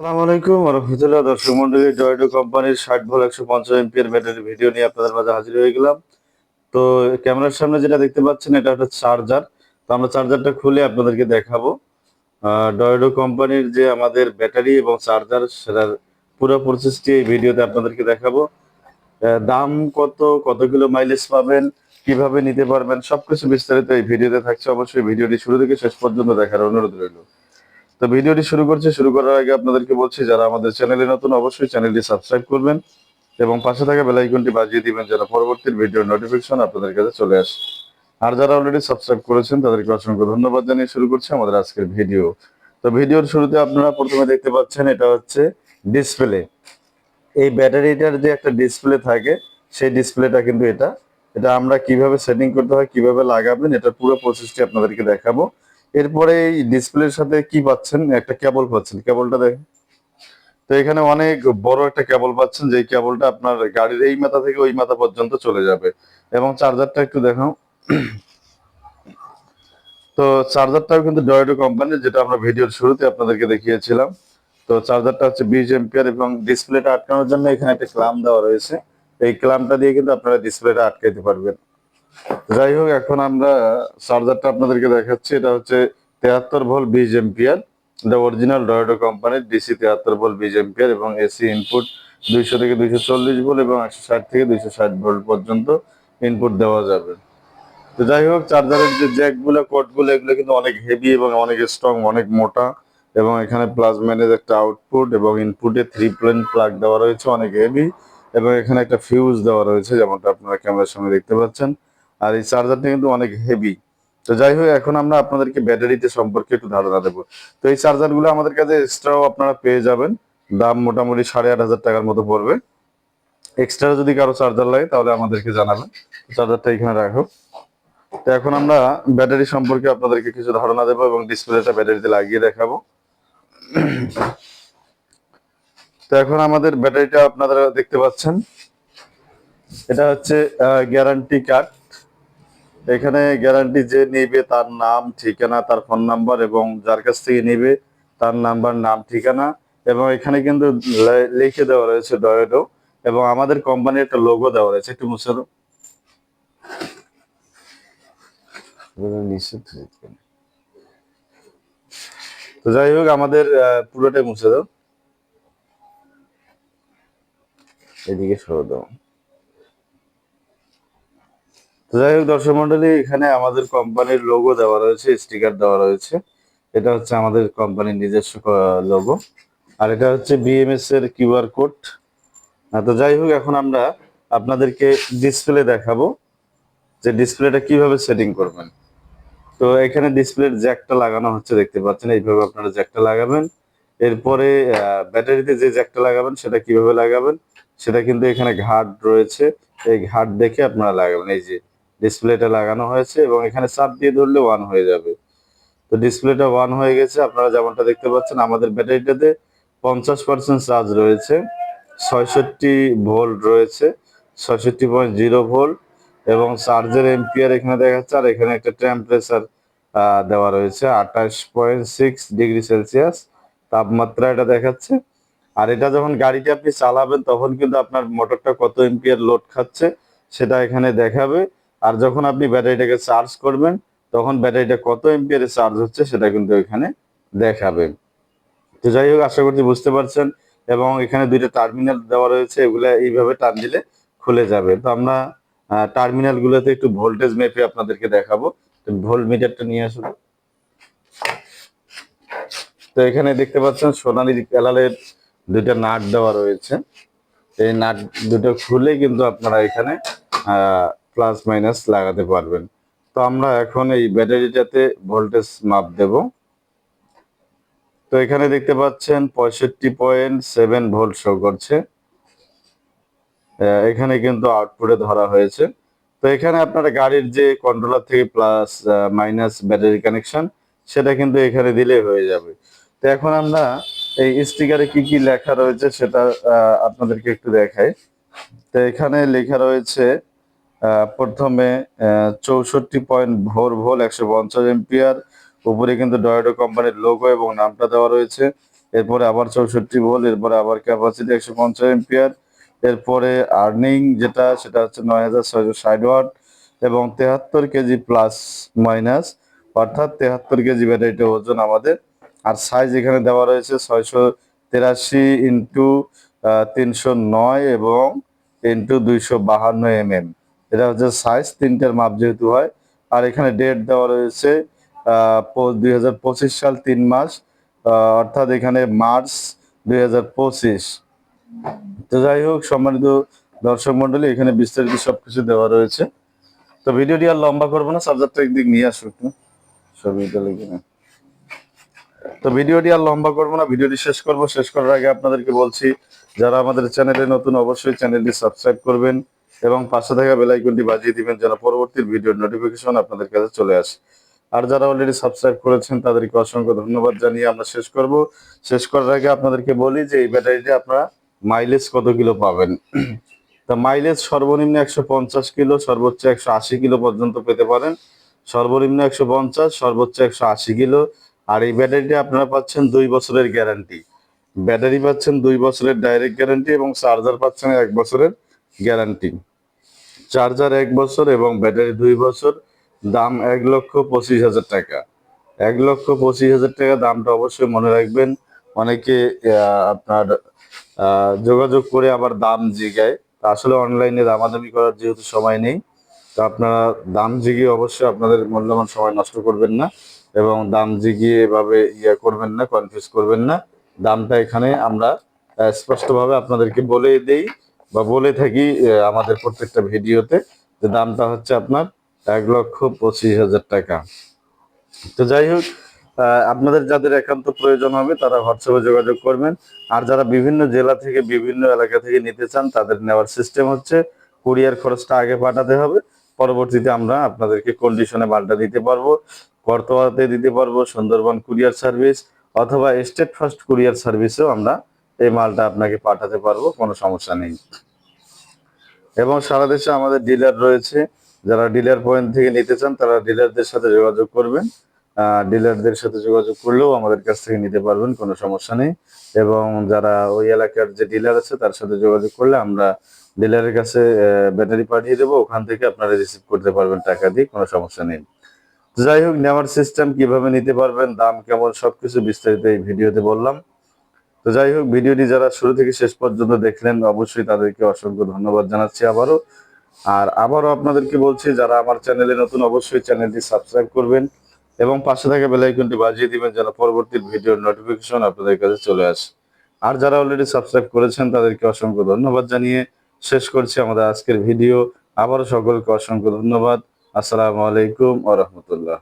আসসালামু আলাইকুম রহমতুল্লাহ, দর্শক মন্ডলী ডয়ডো কোম্পানির ষাট ভোল একশো পঞ্চাশ এমপিএর ব্যাটারি ভিডিও নিয়ে আপনাদের মাঝে হাজির হয়ে গেলাম। তো ক্যামেরার সামনে যেটা দেখতে পাচ্ছেন, এটা একটা চার্জার। তো আমরা চার্জারটা খুলে আপনাদেরকে দেখাবো। ডয়ডো কোম্পানির যে আমাদের ব্যাটারি এবং চার্জার, সেটার পুরো প্রসেসটি এই ভিডিওতে আপনাদেরকে দেখাবো। দাম কত কত কিলো মাইলেজ পাবেন, কীভাবে নিতে পারবেন, সবকিছু বিস্তারিত এই ভিডিওতে থাকছে। অবশ্যই ভিডিওটি শুরু থেকে শেষ পর্যন্ত দেখার অনুরোধ রইল। তো ভিডিওটি শুরু করছি। শুরু করার আগে আপনাদেরকে বলছি, যারা আমাদের চ্যানেলে নতুন, অবশ্যই চ্যানেলটি সাবস্ক্রাইব করবেন এবং পাশে থাকা বেল আইকনটি বাজিয়ে দিবেন যেন পরবর্তী ভিডিওর নোটিফিকেশন আপনাদের কাছে চলে আসে। আর যারা অলরেডি সাবস্ক্রাইব করেছেন, তাদেরকে অসংখ্য ধন্যবাদ জানিয়ে শুরু করছি আমাদের আজকের ভিডিও। তো ভিডিওর শুরুতে আপনারা প্রথমে দেখতে পাচ্ছেন, এটা হচ্ছে ডিসপ্লে এই ব্যাটারিটার যে একটা ডিসপ্লে থাকে, সেই ডিসপ্লেটা কিন্তু এটা। এটা আমরা কীভাবে সেটিং করতে হয়, কীভাবে লাগাবেন এটা পুরো প্রসেসটি আপনাদেরকে দেখাবো। এরপরে এই ডিসপ্লের সাথে কি পাচ্ছেন? একটা কেবল পাচ্ছেন। কেবলটা দেখেন। তো এখানে অনেক বড় একটা কেবল পাচ্ছেন যে কেবলটা আপনার গাড়ির এই মাথা থেকে ওই মাথা পর্যন্ত চলে যাবে। এবং চার্জারটা একটু দেখাও। তো চার্জারটাও কিন্তু ডয়েডো কোম্পানির যেটা আমরা ভিডিওর শুরুতে আপনাদেরকে দেখিয়েছিলাম। তো চার্জারটা হচ্ছে বিশ এম্পিয়ার এবং ডিসপ্লেটা আটকানোর জন্য এখানে একটা ক্লাম দেওয়া রয়েছে। এই ক্লামটা দিয়ে কিন্তু আপনারা ডিসপ্লেটা আটকাইতে পারবেন। যাই হোক, এখন আমরা চার্জারটা আপনাদেরকে দেখাচ্ছি। এটা হচ্ছে তেহাত্তর ভোল বিশ এম্পিয়ার। এটা অরিজিনাল ডয়েডো কোম্পানির ডিসি তেহাত্তর ভোল বিশ এম্পিয়ার এবং এসি ইনপুট দুইশো থেকে দুইশো চল্লিশ ভোল্ট এবং একশো ষাট থেকে দুইশো ষাট ভোল্ট পর্যন্ত ইনপুট দেওয়া যাবে। তো যাই হোক, চার্জারের যে জ্যাকগুলো কোডগুলো এগুলো কিন্তু অনেক হেভি এবং অনেক স্ট্রং অনেক মোটা এবং এখানে প্লাস ম্যানের একটা আউটপুট এবং ইনপুটে থ্রি প্লেন প্লাগ দেওয়া রয়েছে, অনেক হেভি এবং এখানে একটা ফিউজ দেওয়া রয়েছে, যেমনটা আপনারা ক্যামেরার সামনে দেখতে পাচ্ছেন। আর এই চার্জারটা কিন্তু অনেক হেভি তো যাই হোক, এখন আমরা আপনাদেরকে ব্যাটারিতে সম্পর্কে একটু ধারণা দেবো। তো এই চার্জারগুলো আমাদের কাছে এক্সট্রাও আপনারা পেয়ে যাবেন। দাম মোটামুটি সাড়ে আট হাজার টাকার মতো পড়বে। এক্সট্রা যদি কারও চার্জার লাগে, তাহলে আমাদেরকে জানাবেন। চার্জারটা এখানে রাখো। তো এখন আমরা ব্যাটারি সম্পর্কে আপনাদেরকে কিছু ধারণা দেবো এবং ডিসপ্লেটা ব্যাটারিতে লাগিয়ে দেখাবো। তো এখন আমাদের ব্যাটারিটা আপনারা দেখতে পাচ্ছেন। এটা হচ্ছে গ্যারান্টি কার্ড এখানে গ্যারান্টি যে নেবে তার নাম ঠিকানা তার ফোন নাম্বার এবং যার কাছ থেকে নেবে তার নাম্বার নাম ঠিকানা এবং এখানে কিন্তু লিখে দেওয়া রয়েছে ডয়েডো এবং আমাদের কোম্পানির একটা লোগো দেওয়া রয়েছে। একটু মুছে। তো যাই হোক আমাদের পুরোটাই মুছে দাও। এদিকে সরে দাও। যাই হোক, দর্শক মন্ডলী, এখানে আমাদের কোম্পানির লোগো দেওয়া রয়েছে স্টিকার দেওয়া রয়েছে। এটা হচ্ছে আমাদের কোম্পানির নিজস্ব লোগো আর এটা হচ্ছে বিএমএস এর কিউআর কোড তো যাই হোক, এখন আমরা আপনাদেরকে ডিসপ্লে দেখাবো যে ডিসপ্লেটা কীভাবে সেটিং করবেন। তো এখানে ডিসপ্লের জ্যাকটা লাগানো হচ্ছে, দেখতে পাচ্ছেন, এইভাবে আপনারা জ্যাকটা লাগাবেন। এরপরে ব্যাটারিতে যে জ্যাকটা লাগাবেন, সেটা কীভাবে লাগাবেন, সেটা কিন্তু এখানে ঘাট রয়েছে। এই ঘাট দেখে আপনারা লাগাবেন। এই যে ডিসপ্লেটা লাগানো হয়েছে এবং এখানে চাপ দিয়ে ধরলে ওয়ান হয়ে যাবে। তো ডিসপ্লেটা ওয়ান হয়ে গেছে, আপনারা যেমনটা দেখতে পাচ্ছেন, আমাদের ব্যাটারিটাতে পঞ্চাশ পার্সেন্ট চার্জ রয়েছে, ছয়ষট্টি ভোল্ট রয়েছে, ছয়ষট্টি পয়েন্ট জিরো ভোল্ট এবং চার্জের এম্পিয়ার এখানে দেখাচ্ছে, আর এখানে একটা টেম্পারেচার দেওয়া রয়েছে, আঠাশ পয়েন্ট সিক্স ডিগ্রি সেলসিয়াস তাপমাত্রা এটা দেখাচ্ছে। আর এটা যখন গাড়িটি আপনি চালাবেন, তখন কিন্তু আপনার মোটরটা কত এম্পিয়ার লোড খাচ্ছে, সেটা এখানে দেখাবে। আর যখন আপনি ব্যাটারিটাকে চার্জ করবেন, তখন ব্যাটারিটা কত এম্পিয়ারে চার্জ হচ্ছে সেটা কিন্তু এখানে দেখাবে তো যাই হোক, আশা করছি বুঝতে পারছেন এবং এখানে দুইটা টার্মিনাল দেওয়া রয়েছে, এগুলা এইভাবে টান দিলে খুলে যাবে। তো আমরা টার্মিনাল গুলোতে একটু ভোল্টেজ মেপে আপনাদেরকে দেখাবো। ভোল্ট মিটারটা নিয়ে আসুন। তো এখানে দেখতে পাচ্ছেন সোনালী কালারের দুইটা নাট দেওয়া রয়েছে। এই নাট দুটো খুলে কিন্তু আপনারা এখানে প্লাস মাইনাস লাগাতে পারবেন। তো আমরা এখন এই ব্যাটারিটাতে ভোল্টেজ মাপ দেব। তো এখানে দেখতে পাচ্ছেন পঁয়ষট্টি পয়েন্ট সেভেন ভোল্ট শো করছে। এখানে কিন্তু আউটপুটে ধরা হয়েছে। তো এখানে আপনারা গাড়ির যে কন্ট্রোলার থেকে প্লাস মাইনাস ব্যাটারি কানেকশন সেটা কিন্তু এখানে দিলে হয়ে যাবে। তো এখন আমরা এই স্টিকারে কি কি লেখা রয়েছে সেটা আপনাদেরকে একটু দেখাই। তো এখানে লেখা রয়েছে প্রথমে চৌষট্টি পয়েন্ট ভোর ভোল একশো পঞ্চাশ এম্পিয়ার উপরে কিন্তু ডয়েডো কোম্পানির লোগো এবং নামটা দেওয়া রয়েছে। এরপরে আবার চৌষট্টি ভোল এরপরে আবার ক্যাপাসিটি একশো পঞ্চাশ এম্পিয়ার এরপরে আর্নিং যেটা, সেটা হচ্ছে নয় হাজার ছয়শো ষাট ওয়াট এবং তেহাত্তর কেজি প্লাস মাইনাস অর্থাৎ তেহাত্তর কেজি ব্যাটারিটা ওজন আমাদের। আর সাইজ এখানে দেওয়া রয়েছে ছয়শো তেরাশি ইন্টু তিনশো নয় এবং ইন্টু দুইশো বাহান্ন এম এম এটা হচ্ছে সাইজ তিনটার মাপ যেহেতু হয়। আর এখানে ডেট দেওয়া রয়েছে দুই হাজার পঁচিশ সাল তিন মাস অর্থাৎ এখানে মার্চ দুই হাজার পঁচিশ। তো যাই হোক, সম্মানিত দর্শক মন্ডলী এখানে বিস্তারিত সবকিছু দেওয়া রয়েছে। তো ভিডিওটি আর লম্বা করব না সাবজেক্টটা একদিক নিয়ে আসো একটু ছবিটা তো ভিডিওটি আর লম্বা করব না, ভিডিওটি শেষ করব। শেষ করার আগে আপনাদেরকে বলছি, যারা আমাদের চ্যানেলে নতুন, অবশ্যই চ্যানেলটি সাবস্ক্রাইব করবেন। এবং পাশে থাকা বেল আইকনটি বাজিয়ে দিবেন যেন পরবর্তী ভিডিওর নোটিফিকেশন আপনাদের কাছে চলে আসে। আর যারা অলরেডি সাবস্ক্রাইব করেছেন, তাদেরকে অসংখ্য ধন্যবাদ জানিয়ে আমরা শেষ করব। শেষ করার আগে আপনাদেরকে বলি যে এই ব্যাটারিটা আপনারা মাইলেজ কত কিলো পাবেন? তা মাইলেজ সর্বনিম্ন একশো পঞ্চাশ কিলো, সর্বোচ্চ একশো আশি কিলো পর্যন্ত পেতে পারেন। সর্বনিম্ন একশো পঞ্চাশ, সর্বোচ্চ একশো আশি কিলো। আর এই ব্যাটারিটি আপনারা পাচ্ছেন দুই বছরের গ্যারান্টি ব্যাটারি পাচ্ছেন দুই বছরের ডাইরেক্ট গ্যারান্টি এবং চার্জার পাচ্ছেন এক বছরের গ্যারান্টি। চার্জার এক বছর এবং ব্যাটারি দুই বছর, দাম এক লক্ষ পঁচিশ হাজার টাকা। এক লক্ষ পঁচিশ হাজার টাকা দামটা অবশ্যই মনে রাখবেন। অনেকে আপনার যোগাযোগ করে আবার দাম জিগায় তা আসলে অনলাইনে দামাদামি করার যেহেতু সময় নেই, তা আপনারা দাম জিগিয়ে অবশ্যই আপনাদের মূল্যবান সময় নষ্ট করবেন না এবং দাম জিগিয়ে এভাবে ইয়ে করবেন না কনফিউজ করবেন না। দামটা এখানে আমরা স্পষ্টভাবে আপনাদেরকে বলে দেই। বা বলে থাকি আমাদের প্রত্যেকটা ভিডিওতে যে দামটা হচ্ছে আপনার এক লক্ষ পঁচিশ হাজার টাকা। তো যাই হোক আপনাদের যাদের একান্ত প্রয়োজন হবে, তারা হোয়াটসঅ্যাপে যোগাযোগ করবেন। আর যারা বিভিন্ন জেলা থেকে, বিভিন্ন এলাকা থেকে নিতে চান, তাদের নেওয়ার সিস্টেম হচ্ছে, কুরিয়ার খরচটা আগে পাঠাতে হবে। পরবর্তীতে আমরা আপনাদেরকে কন্ডিশনে মালটা দিতে পারব করতোয়াতে দিতে পারব, সুন্দরবন কুরিয়ার সার্ভিস অথবা স্টেট ফার্স্ট কুরিয়ার সার্ভিসেও আমরা এই মালটা আপনাকে পাঠাতে পারব, কোনো সমস্যা নেই। এবং সারা দেশে আমাদের ডিলার রয়েছে, যারা ডিলার পয়েন্ট থেকে নিতে চান, তারা ডিলারদের সাথে যোগাযোগ করবেন। ডিলারদের সাথে যোগাযোগ করলেও আমাদের কাছ থেকে নিতে পারবেন, কোনো সমস্যা নেই। এবং যারা ওই এলাকার যে ডিলার আছে, তার সাথে যোগাযোগ করলে আমরা ডিলারের কাছে ব্যাটারি পাঠিয়ে দেবো। ওখান থেকে আপনারা রিসিভ করতে পারবেন টাকা দিয়ে, কোনো সমস্যা নেই। যাই হোক, নেওয়ার সিস্টেম কীভাবে নিতে পারবেন, দাম কেমন, সবকিছু বিস্তারিত এই ভিডিওতে বললাম। তো যাই হোক, ভিডিওটি যারা শুরু থেকে শেষ পর্যন্ত দেখলেন, অবশ্যই তাদেরকে অসংখ্য ধন্যবাদ জানাচ্ছি আবারও। আর আবারও আপনাদেরকে বলছি, যারা আমার চ্যানেলে নতুন, অবশ্যই চ্যানেলটি সাবস্ক্রাইব করবেন এবং পাশে থাকা বেল আইকনটি বাজিয়ে দিবেন যেন পরবর্তী ভিডিওর নোটিফিকেশন আপনাদের কাছে চলে আসে। আর যারা অলরেডি সাবস্ক্রাইব করেছেন, তাদেরকে অসংখ্য ধন্যবাদ জানিয়ে শেষ করছি আমাদের আজকের ভিডিও। আবারও সকলকে অসংখ্য ধন্যবাদ। আসসালামু আলাইকুম ওয়া রাহমাতুল্লাহ।